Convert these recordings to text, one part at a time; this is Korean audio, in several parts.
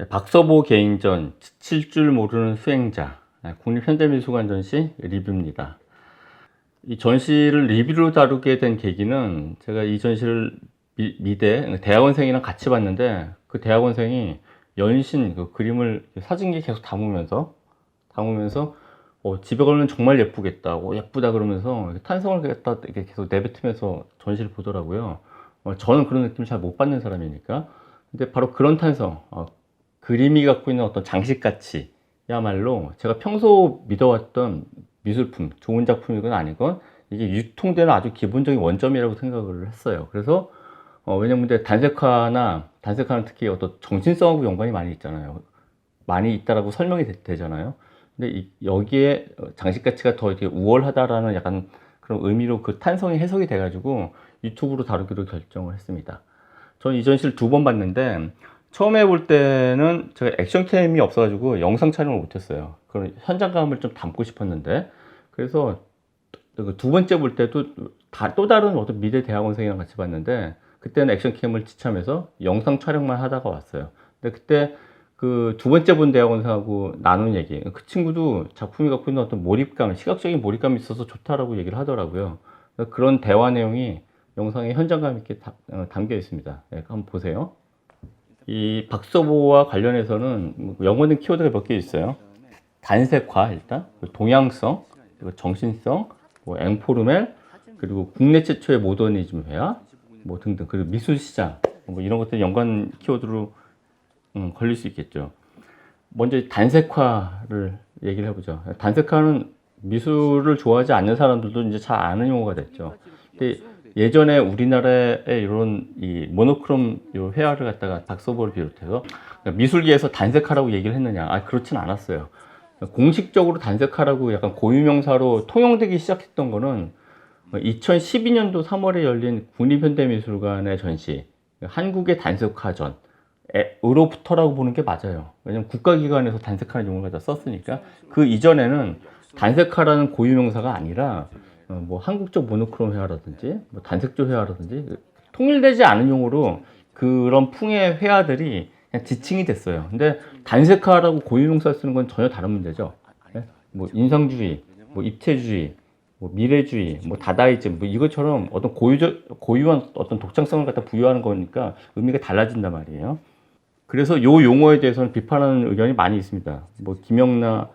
네, 박서보 개인전 지칠 줄 모르는 수행자 네, 국립현대미술관 전시 리뷰입니다. 이 전시를 리뷰로 다루게 된 계기는 제가 이 전시를 미, 미대 대학원생이랑 같이 봤는데 그 대학원생이 연신 그 그림을 사진기에 계속 담으면서 담으면서 어, 집에 걸면 정말 예쁘겠다고 예쁘다 그러면서 탄성을 갖다 이렇게 계속 내뱉으면서 전시를 보더라고요. 어, 저는 그런 느낌을 잘 못 받는 사람이니까. 근데 바로 그런 탄성, 어, 그림이 갖고 있는 어떤 장식 가치야말로 제가 평소 믿어왔던 미술품, 좋은 작품이건 아니건 이게 유통되는 아주 기본적인 원점이라고 생각을 했어요. 그래서 어, 왜냐면 근데 단색화나 단색화는 특히 어떤 정신성하고 연관이 많이 있잖아요. 많이 있다라고 설명이 되, 잖아요 근데 이, 여기에 장식 가치가 더 이렇게 우월하다라는 약간 그런 의미로 그 탄성이 해석이 돼가지고 유튜브로 다루기로 결정을 했습니다. 저는 이 전시를 두 번 봤는데 처음에 볼 때는 제가 액션캠이 없어가지고 영상 촬영을 못했어요. 그런 현장감을 좀 담고 싶었는데 그래서 그두 번째 볼 때도 다, 또 다른 어떤 미대 대학원생이랑 같이 봤는데 그때는 액션캠을 지참해서 영상 촬영만 하다가 왔어요. 근데 그때 그 두 번째 본 대학원생하고 나눈 얘기. 그 친구도 작품이 갖고 있는 어떤 몰입감, 시각적인 몰입감이 있어서 좋다라고 얘기를 하더라고요. 그런 대화 내용이 영상에 현장감 있게 다, 어, 담겨 있습니다. 네, 한번 보세요. 이 박서보와 관련해서는 영어는 키워드가 몇 개 있어요. 단색화 일단, 동양성, 그리고 정신성, 뭐 앵포르멜, 그리고 국내 최초의 모더니즘 회화, 뭐 등등 그리고 미술 시장 뭐 이런 것들 연관 키워드로 음, 걸릴 수 있겠죠. 먼저 단색화를 얘기를 해보죠. 단색화는 미술을 좋아하지 않는 사람들도 이제 잘 아는 용어가 됐죠. 근데 예전에 우리나라에 이런 이 모노크롬 요 회화를 갖다가 박서보를 비롯해서 미술계에서 단색화라고 얘기를 했느냐? 아 그렇진 않았어요. 공식적으로 단색화라고 약간 고유명사로 통용되기 시작했던 거는 2012년도 3월에 열린 국립현대미술관의 전시 한국의 단색화전 으로부터라고 보는 게 맞아요. 왜냐면 국가기관에서 단색화라는 용어를 갖다 썼으니까 그 이전에는 단색화라는 고유명사가 아니라 어, 뭐 한국적 모노크롬 회화라든지 뭐 단색조 회화라든지 통일되지 않은 용어로 그런 풍의 회화들이 그냥 지칭이 됐어요. 근데 단색화라고 고유명사 쓰는 건 전혀 다른 문제죠. 네? 뭐 인성주의, 뭐 입체주의, 뭐 미래주의, 뭐 다다이즘, 뭐 이것처럼 어떤 고유적 고유한 어떤 독창성을 갖다 부여하는 거니까 의미가 달라진단 말이에요. 그래서 요 용어에 대해서는 비판하는 의견이 많이 있습니다. 뭐 김영나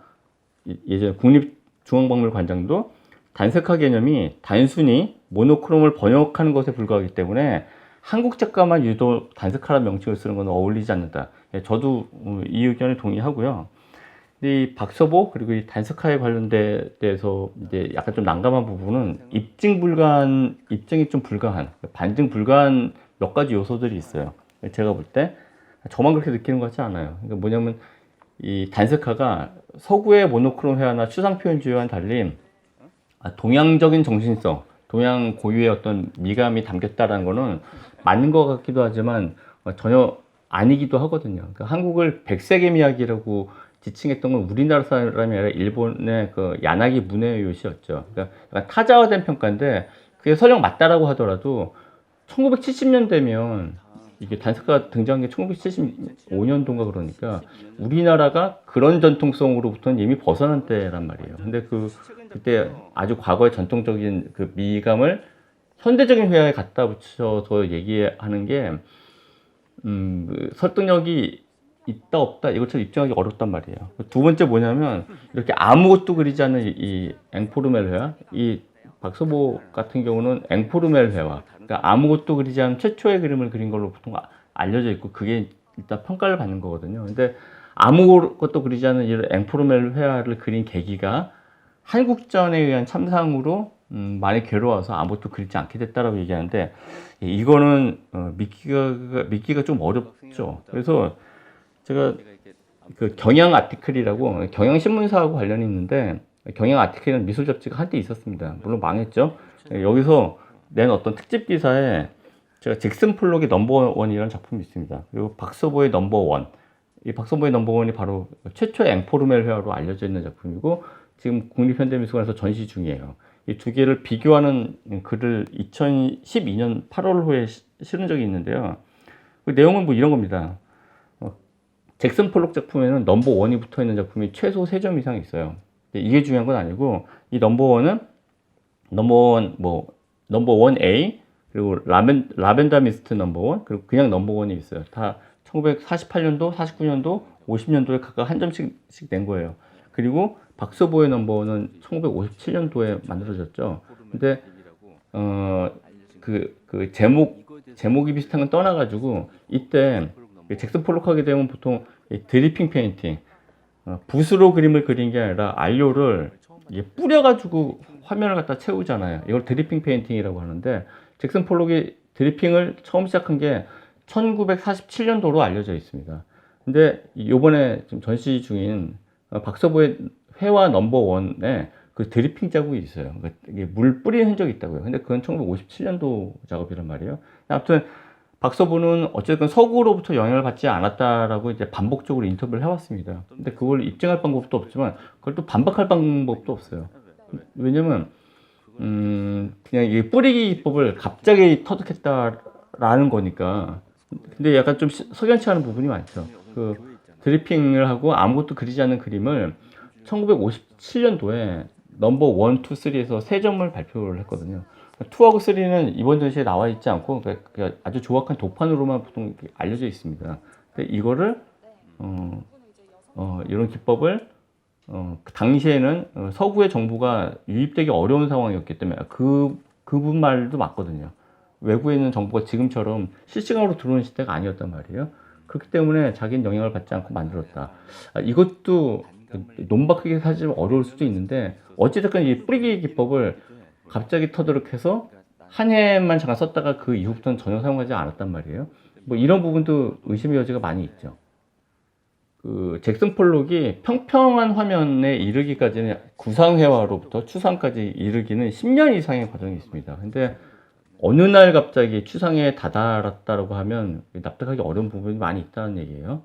예전 국립중앙박물관장도 단색화 개념이 단순히 모노크롬을 번역하는 것에 불과하기 때문에 한국 작가만 유독 단색화라는 명칭을 쓰는 것은 어울리지 않는다. 예, 저도 어, 이 의견에 동의하고요. 이 박서보 그리고 이 단색화에 관련돼서 이제 약간 좀 난감한 부분은 입증 불가한 입증이 좀 불가한 반증 불가한 몇 가지 요소들이 있어요. 제가 볼 때 저만 그렇게 느끼는 것 같지 않아요. 그러니까 뭐냐면 이 단색화가 서구의 모노크롬 회화나 추상 표현주의와는 달리 아, 동양적인 정신성, 동양 고유의 어떤 미감이 담겼다라는 거는 맞는 것 같기도 하지만 전혀 아니기도 하거든요. 그러니까 한국을 백색의 미학이라고 지칭했던 건 우리나라 사람이 아니라 일본의 그 야나기 문해 요시였죠. 그러니까 타자화된 평가인데 그게 설령 맞다라고 하더라도 1970년대면 이게 단색화 등장한 게 1975년도인가 그러니까 우리나라가 그런 전통성으로부터는 이미 벗어난 때란 말이에요. 근데 그 그때 아주 과거의 전통적인 그 미감을 현대적인 회화에 갖다 붙여서 얘기하는 게 음, 그 설득력이 있다 없다 이것처럼 입증하기 어렵단 말이에요. 두 번째 뭐냐면 이렇게 아무것도 그리지 않는 이, 이 앵포르멜 회화, 이 박서보 같은 경우는 앵포르멜 회화, 그러니까 아무것도 그리지 않은 최초의 그림을 그린 걸로 보통 알려져 있고 그게 일단 평가를 받는 거거든요. 근데 아무것도 그리지 않은 이 앵포르멜 회화를 그린 계기가 한국전에 의한 참상으로 음, 많이 괴로워서 아무것도 그리지 않게 됐다라고 얘기하는데 이거는 어, 믿기가 믿기가 좀 어렵죠. 그래서 제가 그 경향 아티클이라고 경향 신문사하고 관련이 있는데 경향 아티클이라는 미술 잡지가 한때 있었습니다. 물론 망했죠. 여기서 낸 어떤 특집 기사에 제가 잭슨 플록의 넘버원이라는 작품이 있습니다. 그리고 박서보의 넘버원. 이 박서보의 넘버원이 바로 최초의 앵포르멜 회화로 알려져 있는 작품이고 지금 국립현대미술관에서 전시 중이에요. 이 두 개를 비교하는 글을 2012년 8월 호에 실은 적이 있는데요. 그 내용은 뭐 이런 겁니다. 어, 잭슨 폴록 작품에는 넘버 원이 붙어 있는 작품이 최소 3점 이상 있어요. 근데 이게 중요한 건 아니고 이 넘버 원은 넘버 원 뭐 넘버 원 A 그리고 라벤 라벤더 미스트 넘버 원 그리고 그냥 넘버 원이 있어요. 다 1948년도, 49년도, 50년도에 각각 한 점씩 낸 거예요. 그리고 박서보의 넘버 원은 1957년도에 만들어졌죠. 근데 어그 그 제목 제목이 비슷한 건 떠나가지고 이때 이 잭슨 폴록 하게 되면 보통 이 드리핑 페인팅 어, 붓으로 그림을 그린 게 아니라 알료를 뿌려가지고 화면을 갖다 채우잖아요. 이걸 드리핑 페인팅이라고 하는데 잭슨 폴록이 드리핑을 처음 시작한 게 1947년도로 알려져 있습니다. 근데 요번에 지금 전시 중인 어, 박서보의 회화 넘버 원에 그 드리핑 자국이 있어요. 그러니까 물 뿌리는 흔적이 있다고요. 근데 그건 1957년도 작업이란 말이에요. 아무튼 박서보는 어쨌든 서구로부터 영향을 받지 않았다라고 이제 반복적으로 인터뷰를 해왔습니다. 근데 그걸 입증할 방법도 없지만 그걸 또 반박할 방법도 없어요. 왜냐면 음 그냥 이 뿌리기 기법을 갑자기 터득했다라는 거니까. 근데 약간 좀 시- 석연치 않은 부분이 많죠. 그 드리핑을 하고 아무것도 그리지 않는 그림을 1957년도에 넘버 1, 2, 3에서 세 점을 발표를 했거든요. 2하고 3는 이번 전시에 나와 있지 않고 그러니까 그냥 아주 조악한 도판으로만 보통 알려져 있습니다. 근데 이거를 어, 어, 이런 기법을 어, 그 당시에는 어, 서구의 정부가 유입되기 어려운 상황이었기 때문에 그 그분 말도 맞거든요. 외국에 있는 정부가 지금처럼 실시간으로 들어오는 시대가 아니었단 말이에요. 그렇기 때문에 자기는 영향을 받지 않고 만들었다. 아, 이것도 논박하게 사실 어려울 수도 있는데 어찌됐건 이 뿌리기 기법을 갑자기 터득해서 한 해만 잠깐 썼다가 그 이후부터는 전혀 사용하지 않았단 말이에요. 뭐 이런 부분도 의심의 여지가 많이 있죠. 그 잭슨 폴록이 평평한 화면에 이르기까지는 구상회화로부터 추상까지 이르기는 10년 이상의 과정이 있습니다. 근데 어느 날 갑자기 추상에 다다랐다고 하면 납득하기 어려운 부분이 많이 있다는 얘기예요.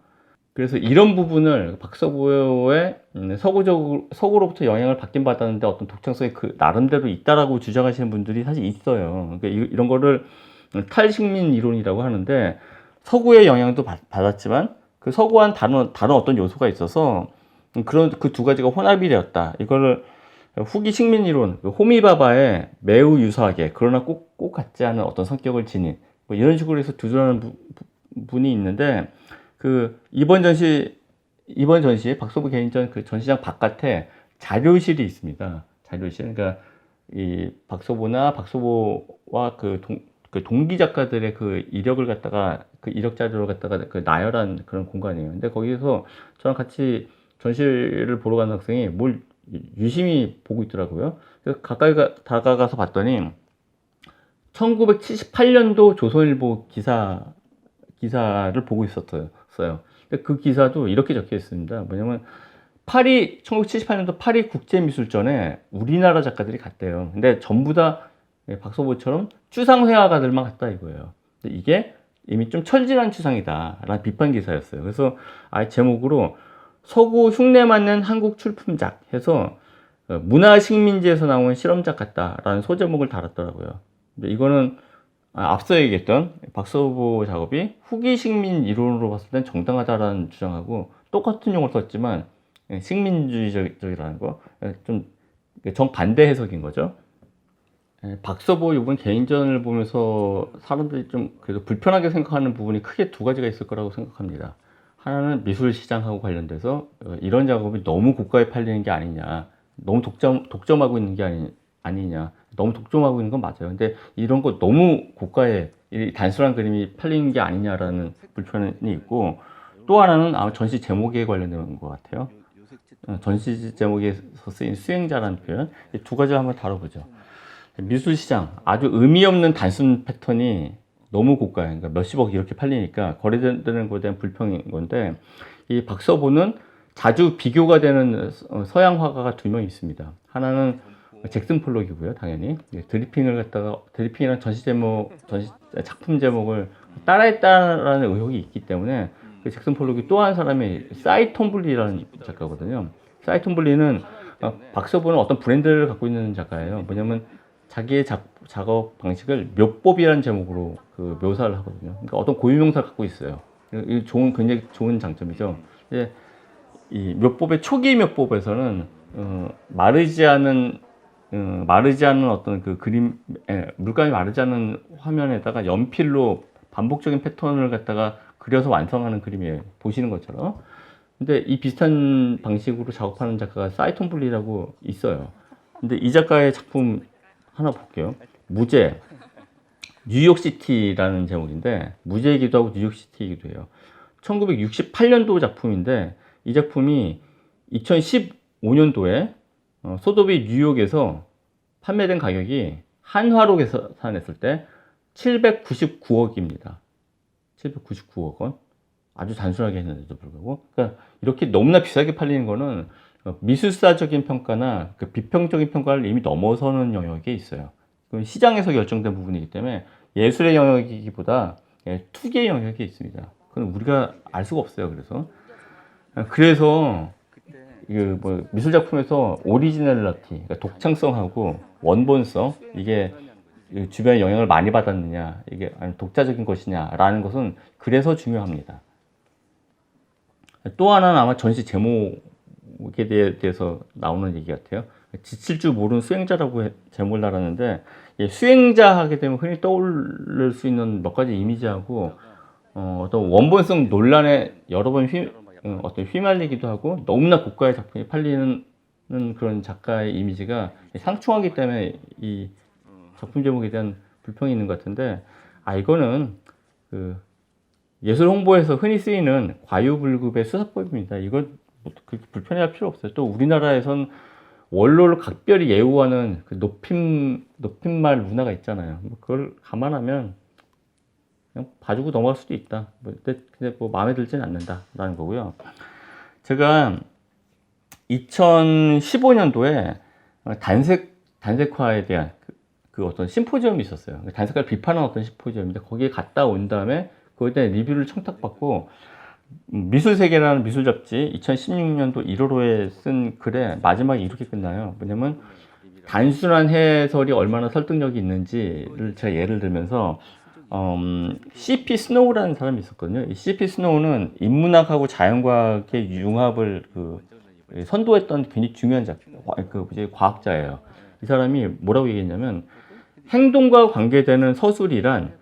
그래서 이런 부분을 박서보의 음, 서구적 서구로부터 영향을 받긴 받았는데 어떤 독창성이 그 나름대로 있다라고 주장하시는 분들이 사실 있어요. 그러니까 이- 이런 거를 탈식민 이론이라고 하는데 서구의 영향도 받, 받았지만 그 서구한 다른 다른 어떤 요소가 있어서 그런 그 두 가지가 혼합이 되었다. 이거를 후기 식민 이론, 그 호미바바에 매우 유사하게 그러나 꼭, 꼭 같지 않은 어떤 성격을 지닌 뭐 이런 식으로 해서 부- 분이 있는데 그 이번 전시 이번 전시 박소부 개인전 그 전시장 바깥에 자료실이 있습니다. 자료실 그러니까 이 박소보나 박소보와 그, 동, 그 동기 작가들의 그 이력을 갖다가 그 이력 자료를 갖다가 그 나열한 그런 공간이에요. 근데 거기서 저랑 같이 전시를 보러 간 학생이 뭘 유심히 보고 있더라고요. 그래서 가까이 가, 다가가서 봤더니 1978년도 조선일보 기사 기사를 보고 있었어요. 근데 그 기사도 이렇게 적혀 있습니다. 뭐냐면 파리 1978년도 파리 국제미술전에 우리나라 작가들이 갔대요. 근데 전부 다 예, 박소보처럼 추상회화가들만 갔다 이거예요. 근데 이게 이미 좀 철진한 추상이다라는 비판 기사였어요. 그래서 아예 제목으로 서구 흉내 맞는 한국 출품작 해서 어, 문화 식민지에서 나온 실험작 같다라는 소제목을 달았더라고요. 근데 이거는 아, 앞서 얘기했던 박서보 작업이 후기 식민 이론으로 봤을 땐 정당하다라는 주장하고 똑같은 용어를 썼지만 예, 식민주의적이라는 거 좀 정반대 해석인 거죠. 예, 박서보 이번 개인전을 보면서 사람들이 좀 그래도 불편하게 생각하는 부분이 크게 두 가지가 있을 거라고 생각합니다. 하나는 미술 시장하고 관련돼서 어, 이런 작업이 너무 고가에 팔리는 게 아니냐, 너무 독점 독점하고 있는 게 아니, 아니냐, 너무 독점하고 있는 건 맞아요. 근데 이런 거 너무 고가에 이 단순한 그림이 팔리는 게 아니냐라는 불편이 있고 또 하나는 아마 전시 제목에 관련된 것 같아요. 어, 전시 제목에서 쓰인 수행자라는 표현 이두 가지 한번 다뤄보죠. 미술 시장 아주 의미 없는 단순 패턴이 너무 고가예요. 그러니까 몇십억 이렇게 팔리니까 거래되는 것에 대한 불평인 건데 이 박서보는 자주 비교가 되는 어, 서양 화가가 두 명 있습니다. 하나는 잭슨 폴록이고요, 당연히 예, 드리핑을 갖다가 드리핑이란 전시 제목, 전시 작품 제목을 따라했다라는 의혹이 있기 때문에 그 잭슨 폴록이 또 한 사람이 사이 톰블리라는 작가거든요. 사이 톰블리는 어, 박서보는 어떤 브랜드를 갖고 있는 작가예요. 뭐냐면 자기의 작, 작업 방식을 묘법이라는 제목으로 그 묘사를 하거든요. 그러니까 어떤 고유명사를 갖고 있어요. 이 좋은 굉장히 좋은 장점이죠. 예, 이 묘법의 초기 묘법에서는 어, 마르지 않은 어, 마르지 않은 어떤 그 그림 예, 물감이 마르지 않은 화면에다가 연필로 반복적인 패턴을 갖다가 그려서 완성하는 그림이에요. 보시는 것처럼. 근데 이 비슷한 방식으로 작업하는 작가가 사이톤 블리라고 있어요. 근데 이 작가의 작품 하나 볼게요. 무제 뉴욕시티라는 제목인데 무제이기도 하고 뉴욕시티이기도 해요. 1968년도 작품인데 이 작품이 2015년도에 어, 소도비 뉴욕에서 판매된 가격이 한화로 계산했을 때 799억입니다. 799억 원. 아주 단순하게 했는데도 불구하고. 그러니까 이렇게 너무나 비싸게 팔리는 거는 어, 미술사적인 평가나 그 비평적인 평가를 이미 넘어서는 영역에 있어요. 그건 시장에서 결정된 부분이기 때문에 예술의 영역이기보다 예, 투기의 영역에 있습니다. 그건 우리가 알 수가 없어요. 그래서 그래서 그 뭐 미술 작품에서 오리지널리티, 그러니까 독창성하고 원본성 이게 이 주변에 영향을 많이 받았느냐, 이게 독자적인 것이냐라는 것은 그래서 중요합니다. 또 하나는 아마 전시 제목에 대해- 대해서 나오는 얘기 같아요. 지칠 줄 모르는 수행자라고 해- 제목을 달았는데 이 수행자 하게 되면 흔히 떠올릴 수 있는 몇 가지 이미지하고 어, 어떤 원본성 논란에 여러 번 휘, 어, 어떤 휘말리기도 하고 너무나 고가의 작품이 팔리는 그런 작가의 이미지가 상충하기 때문에 이 작품 제목에 대한 불평이 있는 것 같은데 아 이거는 그 예술 홍보에서 흔히 쓰이는 과유불급의 수사법입니다. 이건 뭐 그렇게 불편해할 필요 없어요. 또 우리나라에선 원로를 각별히 예우하는 그 높임 높임말 문화가 있잖아요. 뭐 그걸 감안하면 그냥 봐주고 넘어갈 수도 있다. 뭐 근데, 근데 뭐 마음에 들지는 않는다라는 거고요. 제가 2015년도에 단색 단색화에 대한 그, 그 어떤 심포지엄이 있었어요. 단색화를 비판하는 어떤 심포지엄인데 거기에 갔다 온 다음에 그거에 대한 리뷰를 청탁받고 음, 미술 세계라는 미술 잡지 2016년도 1월호에 쓴 글에 마지막에 이렇게 끝나요. 뭐냐면 단순한 해설이 얼마나 설득력이 있는지를 제가 예를 들면서 음, C.P. 스노우라는 사람이 있었거든요. 이 C.P. 스노우는 인문학하고 자연과학의 융합을 그 선도했던 굉장히 중요한 작, 그 이제 과학자예요. 이 사람이 뭐라고 얘기했냐면 행동과 관계되는 서술이란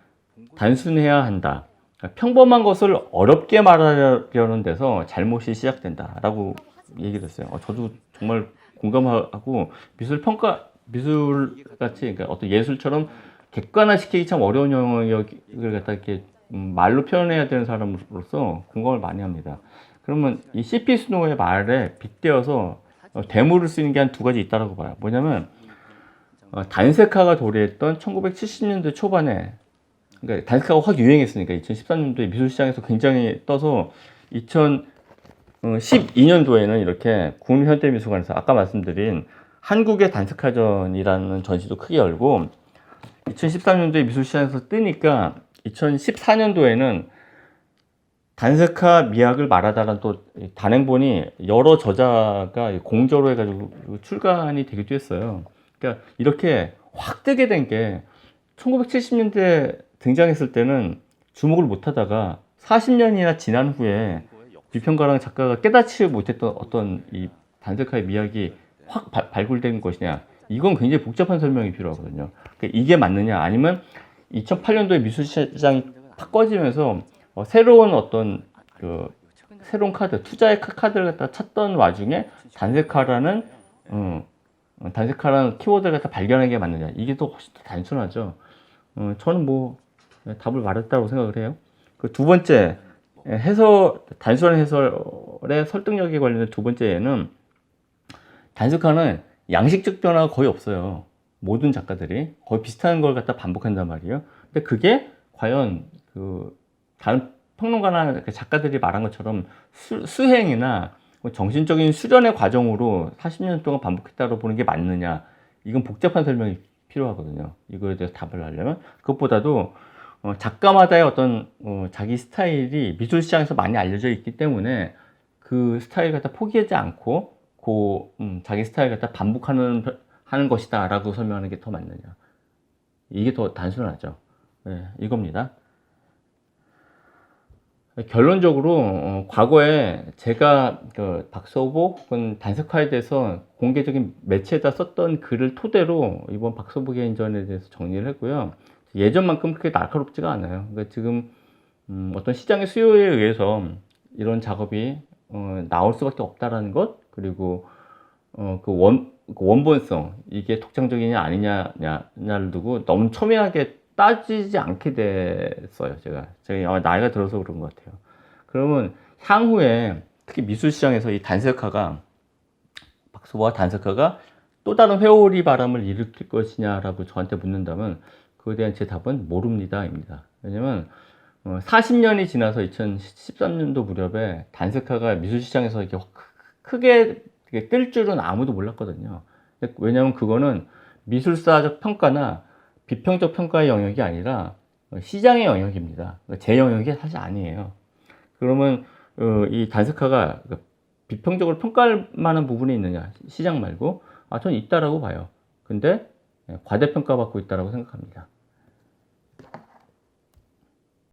단순해야 한다. 그러니까 평범한 것을 어렵게 말하려는 데서 잘못이 시작된다라고 얘기를 했어요. 어, 저도 정말 공감하고 미술 평가 미술 같이 그러니까 어떤 예술처럼 객관화시키기 참 어려운 영역을 갖다 이렇게 음, 말로 표현해야 되는 사람으로서 공감을 많이 합니다. 그러면 이 C.P. 스노우의 말에 빗대어서 어, 대물을 쓰는 게 한 두 가지 있다라고 봐요. 뭐냐면 어, 단색화가 도래했던 1970년대 초반에 그러니까 단색화가 확 유행했으니까 2013년도에 미술 시장에서 굉장히 떠서 2012년도에는 이렇게 국립현대미술관에서 아까 말씀드린 한국의 단색화전이라는 전시도 크게 열고 2013년도에 미술시장에서 뜨니까 2014년도에는 단색화 미학을 말하다라는 또 단행본이 여러 저자가 공저로 해가지고 출간이 되기도 했어요. 그러니까 이렇게 확 뜨게 된 게 1970년대 등장했을 때는 주목을 못 하다가 40년이나 지난 후에 비평가랑 작가가 깨닫지 못했던 어떤 이 단색화의 미학이 확 바- 발굴된 것이냐. 이건 굉장히 복잡한 설명이 필요하거든요. 그러니까 이게 맞느냐 아니면 2008년도에 미술 시장이 탁 꺼지면서 어, 새로운 어떤 그 새로운 카드, 투자의 카- 카드를 갖다 찾던 와중에 단색화라는 음, 어, 단색화라는 키워드를 갖다 발견한 게 맞느냐 이게 더 훨씬 더 단순하죠. 어, 저는 뭐 답을 말했다고 생각을 해요. 그 두 번째 예, 해설 단순한 해설의 설득력에 관련된 두 번째는 단색화는 양식적 변화가 거의 없어요. 모든 작가들이 거의 비슷한 걸 갖다 반복한단 말이에요. 근데 그게 과연 그 다른 평론가나 그 작가들이 말한 것처럼 수, 수행이나 뭐 정신적인 수련의 과정으로 40년 동안 반복했다고 보는 게 맞느냐? 이건 복잡한 설명이 필요하거든요. 이거에 대해서 답을 하려면 그것보다도 어, 작가마다의 어떤 어, 자기 스타일이 미술 시장에서 많이 알려져 있기 때문에 그 스타일 갖다 포기하지 않고 그 음, 자기 스타일 갖다 반복하는 하는 것이다라고 설명하는 게 더 맞느냐? 이게 더 단순하죠. 네, 이겁니다. 결론적으로 어, 과거에 제가 그 박서복 혹은 단색화에 대해서 공개적인 매체에다 썼던 글을 토대로 이번 박서복 개인전에 대해서 정리를 했고요. 예전만큼 그렇게 날카롭지가 않아요. 그러니까 지금 음, 어떤 시장의 수요에 의해서 이런 작업이 어, 나올 수밖에 없다라는 것 그리고 어, 그 원, 그 원본성 이게 독창적이냐 아니냐를 두고 너무 첨예하게 따지지 않게 됐어요. 제가 제가 나이가 들어서 그런 것 같아요. 그러면 향후에 특히 미술 시장에서 이 단색화가 박수와 단색화가 또 다른 회오리 바람을 일으킬 것이냐라고 저한테 묻는다면 그에 대한 제 답은 모릅니다입니다. 왜냐면 어, 40년이 지나서 2013년도 무렵에 단색화가 미술 시장에서 이렇게 확 크게 뜰 줄은 아무도 몰랐거든요. 왜냐하면 그거는 미술사적 평가나 비평적 평가의 영역이 아니라 시장의 영역입니다. 제 영역이 사실 아니에요. 그러면 어, 이 단색화가 비평적으로 평가할 만한 부분이 있느냐 시장 말고 아, 전 있다라고 봐요. 근데 과대평가받고 있다라고 생각합니다.